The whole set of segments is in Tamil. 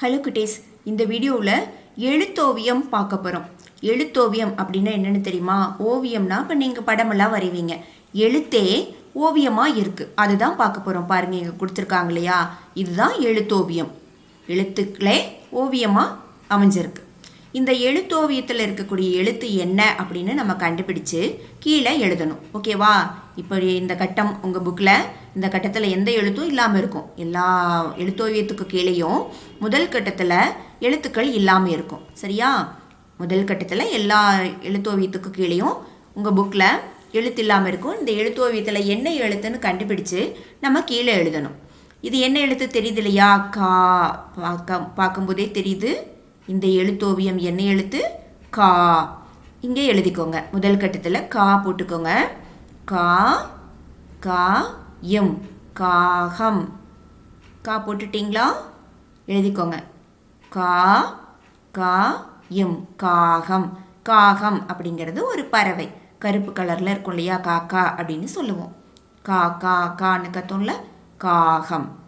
ஹலோ குட்டீஸ் இந்த வீடியோவில் எழுத்தோவியம் பார்க்க போகிறோம் எழுத்தோவியம் அப்படின்னா என்னென்னு தெரியுமா? ஓவியம்னா இப்போ நீங்கள் படமெல்லாம் வரைவீங்க. எழுத்தே ஓவியமாக இருக்குது அதுதான் பார்க்க போகிறோம் பாருங்கள் இங்கே கொடுத்துருக்காங்க இல்லையா? இதுதான் எழுத்தோவியம். எழுத்துக்களே ஓவியமாக அமைஞ்சிருக்கு. இந்த எழுத்தோவியத்தில் இருக்கக்கூடிய எழுத்து என்ன அப்படின்னு நம்ம கண்டுபிடிச்சு கீழே எழுதணும். ஓகேவா? இப்போ இந்த கட்டம் உங்கள் புக்கில் இந்த கட்டத்தில் எந்த எழுத்தும் இல்லாமல் இருக்கும். எல்லா எழுத்தோவியத்துக்கு கீழேயும் முதல் கட்டத்தில் எழுத்துக்கள் இல்லாமல் இருக்கும். சரியா? முதல் கட்டத்தில் எல்லா எழுத்தோவியத்துக்கு கீழேயும் உங்கள் புக்கில் எழுத்து இல்லாமல் இருக்கும். இந்த எழுத்தோவியத்தில் என்ன எழுத்துன்னு கண்டுபிடிச்சு நம்ம கீழே எழுதணும். இது என்ன எழுத்து தெரியுது இல்லையா? கா பார்க்க பார்க்கும்போதே தெரியுது. இந்த எழுத்தோவியம் என்ன எழுத்து? கா. இங்கே எழுதிக்கோங்க. முதல் கட்டத்தில் கா போட்டுக்கோங்க. கா கா எம் காகம் கா போட்டுட்டிங்களா? எழுதிக்கோங்க. கா கா எம் காகம் காகம் அப்படிங்கிறது ஒரு பறவை. கருப்பு கலரில் இருக்கும் இல்லையா? காக்கா அப்படின்னு சொல்லுவோம். கா கா கான்னு கத்தோம்ல? காகம்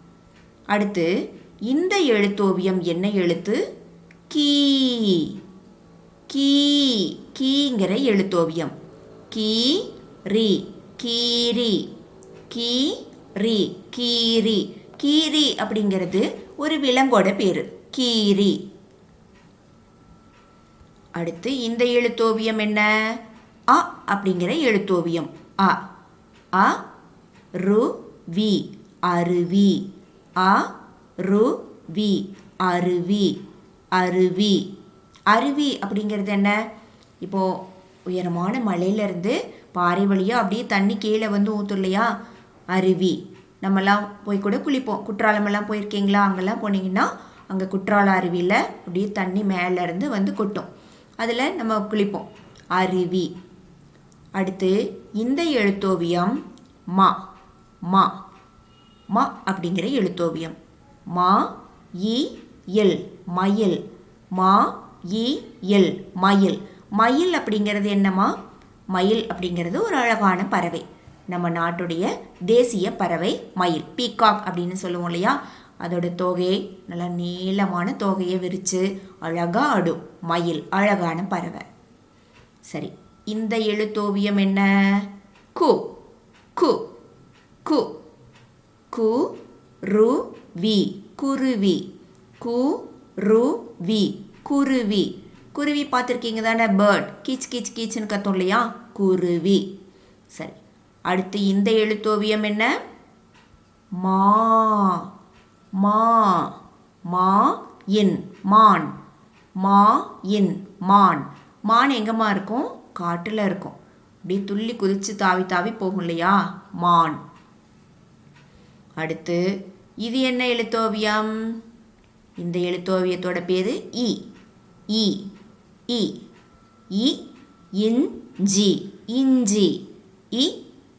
அடுத்து இந்த எழுத்தோவியம் என்ன எழுத்து? கீ. கீ கீங்கிற எழுத்தோவியம். கீ ரி கீரி. கீ ரி கீரி. கீரி அப்படிங்கிறது ஒரு விலங்கோட பேர். கீரி. அடுத்து இந்த எழுத்தோவியம் என்ன? அ அப்படிங்கிற எழுத்தோவியம். அ அ ரு வி அருவி. அ ரு வி அருவி. அருவி. அருவி அப்படிங்கிறது என்ன? இப்போது உயரமான மலையிலேருந்து பாறை வழியாக அப்படியே தண்ணி கீழே வந்து ஊற்றும் இல்லையா? அருவி. நம்மலாம் போய் கூட குளிப்போம். குற்றாலமெல்லாம் போயிருக்கீங்களா? அங்கெல்லாம் போனீங்கன்னா அங்கே குற்றால அருவியில் அப்படியே தண்ணி மேலேருந்து வந்து கொட்டும். அதில் நம்ம குளிப்போம். அருவி. அடுத்து இந்த எழுத்தோவியம் மா. மா. மா அப்படிங்கிற எழுத்தோவியம். மா இ எல். மயில். மா இ எல். மயில். மயில் அப்படிங்கிறது என்னம்மா? மயில் அப்படிங்கிறது ஒரு அழகான பறவை. நம்ம நாட்டுடைய தேசிய பறவை மயில் பீகாக் அப்படின்னு சொல்லுவோம் இல்லையா? அதோட தோகையை நல்லா நீளமான தோகையை விரித்து அழகாக ஆடும் மயில் அழகான பறவை. சரி இந்த எழுத்தோவியம் என்ன? கு கு கு கு ரு வி குருவி கு ரு வி குருவி. குருவி பார்த்துருக்கீங்க தானே பேர்ட் கீச் கீச் கீச்சுன்னு கத்தோம் இல்லையா? குருவி. சரி அடுத்து இந்த எழுத்தோவியம் என்ன? மா மா மா இன் மான். மா இன் மான். மான் எங்கம்மா இருக்கும்? காட்டில் இருக்கும். அப்படியே துள்ளி குதித்து தாவி தாவி போகும் இல்லையா? மான். அடுத்து இது என்ன எழுத்தோவியம்? இந்த எழுத்தோவியத்தோட பேர் இ. இ இ. இ இஞ்சி. இஞ்சி. இ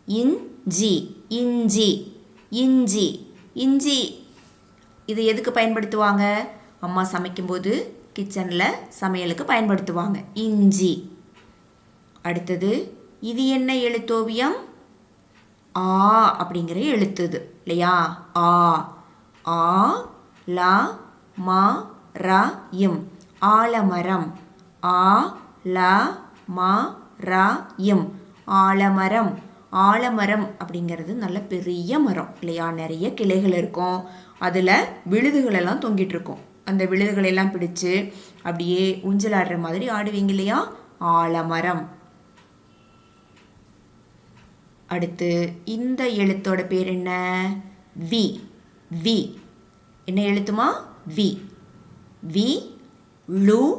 இஞ்சி இஞ்சி இஞ்சி இஞ்சி. இது எதுக்கு பயன்படுத்துவாங்க? அம்மா சமைக்கும்போது கிச்சனில் சமையலுக்கு பயன்படுத்துவாங்க. இஞ்சி. அடுத்தது இது என்ன எழுத்தோவியம்? ஆ அப்படிங்கிற எழுத்துது இல்லையா? ஆ. ஆ லா மா ர இம் ஆலமரம். ஆ ல மா ர இம் ஆலமரம். ஆலமரம் அப்படிங்கிறது நல்ல பெரிய மரம் இல்லையா? நிறைய கிளைகள் இருக்கும். அதில் விழுதுகளெல்லாம் தொங்கிட்டு இருக்கும். அந்த விழுதுகளெல்லாம் பிடிச்சு அப்படியே ஊஞ்சல் ஆடுற மாதிரி ஆடுவீங்க இல்லையா? ஆலமரம். அடுத்து இந்த எழுத்தோட பேர் என்ன? வி. வி. என்ன எழுத்துமா? வி. வி. லு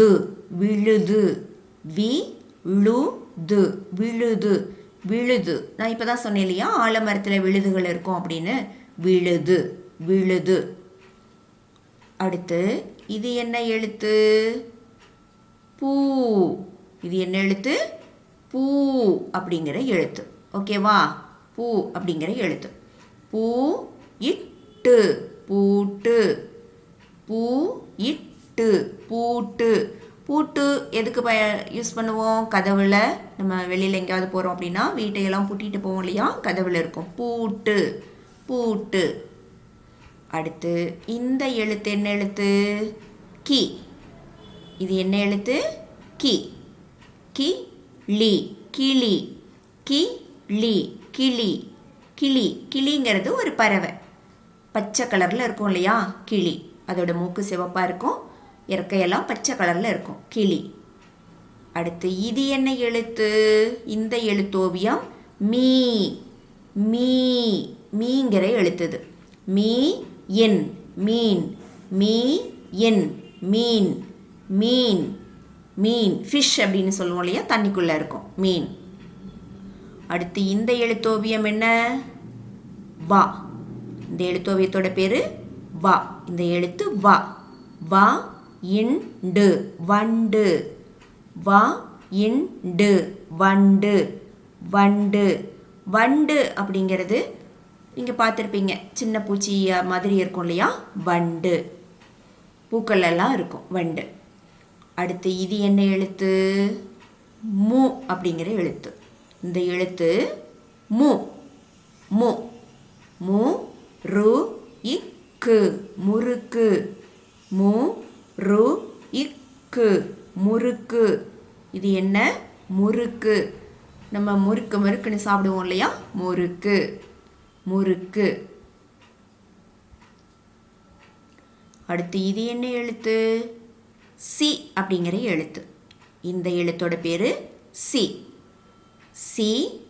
து விழுது. வி. லு து விழுது. விழுது. நான் இப்போ தான் சொன்னேன் இல்லையா? ஆலமரத்தில் விழுதுகள் இருக்கும் அப்படின்னு. விழுது விழுது. அடுத்து இது என்ன எழுத்து? பூ. இது என்ன எழுத்து? பூ அப்படிங்கிற எழுத்து. ஓகேவா பூ அப்படிங்கிற எழுத்து. பூ இட்டு. பூட்டு. பூ இட்டு. பூட்டு. பூட்டு எதுக்கு பய யூஸ் பண்ணுவோம்? கதவில். நம்ம வெளியில் எங்கேயாவது போகிறோம் அப்படின்னா வீட்டையெல்லாம் பூட்டிட்டு போவோம் இல்லையா? கதவில் இருக்கும். பூட்டு. பூட்டு. அடுத்து இந்த எழுத்து என்ன எழுத்து? கி. இது என்ன எழுத்து? கி. கி லி. கிளி. கி லி. கிளி. கிளி. கிளிங்கிறது ஒரு பறவை. பச்சை கலரில் இருக்கும் இல்லையா? கிளி. அதோட மூக்கு சிவப்பாக இருக்கும். இறக்கையெல்லாம் பச்சை கலரில் இருக்கும். கிளி. அடுத்து இது என்ன எழுத்து? இந்த எழுத்தோவியம் மீ. மீ. மீங்கிற எழுத்துது. மீ என். மீன். மீ என். மீன். மீன். மீன். ஃபிஷ் அப்படின்னு சொல்லுவோம் இல்லையா? தண்ணிக்குள்ளே இருக்கும். மீன். அடுத்து இந்த எழுத்தோவியம் என்ன? வா. இந்த எழுத்தோவியத்தோட பேர் வா. இந்த எழுத்து வா. வா இண்டு வண்டு. வா இண்டு வண்டு. வண்டு. வண்டு அப்படிங்கிறது நீங்கள் பார்த்துருப்பீங்க. சின்ன பூச்சி மாதிரி இருக்கும் இல்லையா? வண்டு. பூக்கள் எல்லாம் இருக்கும் வண்டு. அடுத்து இது என்ன எழுத்து? மு அப்படிங்கிற எழுத்து. இந்த எழுத்து மு. மு. மு ரு இக்கு முறுக்கு. மு ரு இக்கு முறுக்கு. இது என்ன? முறுக்கு. நம்ம முறுக்கு முறுக்குன்னு சாப்பிடுவோம் இல்லையா? முறுக்கு. முறுக்கு. அடுத்து இது என்ன எழுத்து? சி அப்படிங்கிற எழுத்து. இந்த எழுத்தோட பேர் சி. சி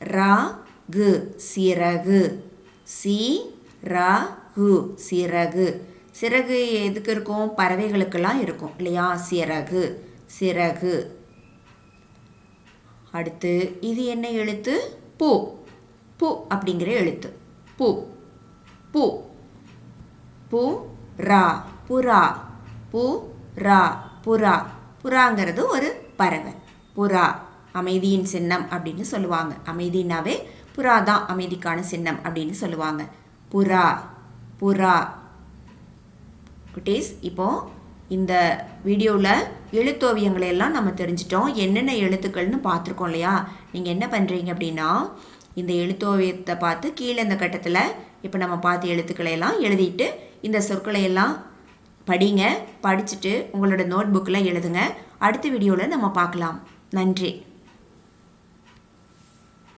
ரா கு சிறகு. சி ரா கு சிறகு. சிறகு எதுக்கு இருக்கும்? பறவைகளுக்கெல்லாம் இருக்கும் இல்லையா? சிறகு சிறகு. அடுத்து இது என்ன எழுத்து? பூ. பூ அப்படிங்கிற எழுத்து. பூ. பூ. பூ ரா. புறா. பூ ரா. புறா. புறாங்கிறது ஒரு பறவை. புறா. அமைதியின் சின்னம் அப்படின்னு சொல்லுவாங்க. அமைதினாவே புறா தான் அமைதிக்கான சின்னம் அப்படின்னு சொல்லுவாங்க. புறா. புறா. குட்டீஸ் இப்போது இந்த வீடியோவில் எழுத்தோவியங்களை எல்லாம் நம்ம தெரிஞ்சிட்டோம். என்னென்ன எழுத்துக்கள்னு பார்த்துருக்கோம் இல்லையா? நீங்கள் என்ன பண்ணுறீங்க அப்படின்னா இந்த எழுத்தோவியத்தை பார்த்து கீழே இந்த கட்டத்தில் இப்போ நம்ம பார்த்து எழுத்துக்களை எல்லாம் எழுதிட்டு இந்த சொற்களை எல்லாம் படிங்க படிச்சுட்டு உங்களோட நோட் புக்கில் எழுதுங்க. அடுத்த வீடியோவில் நம்ம பார்க்கலாம். நன்றி.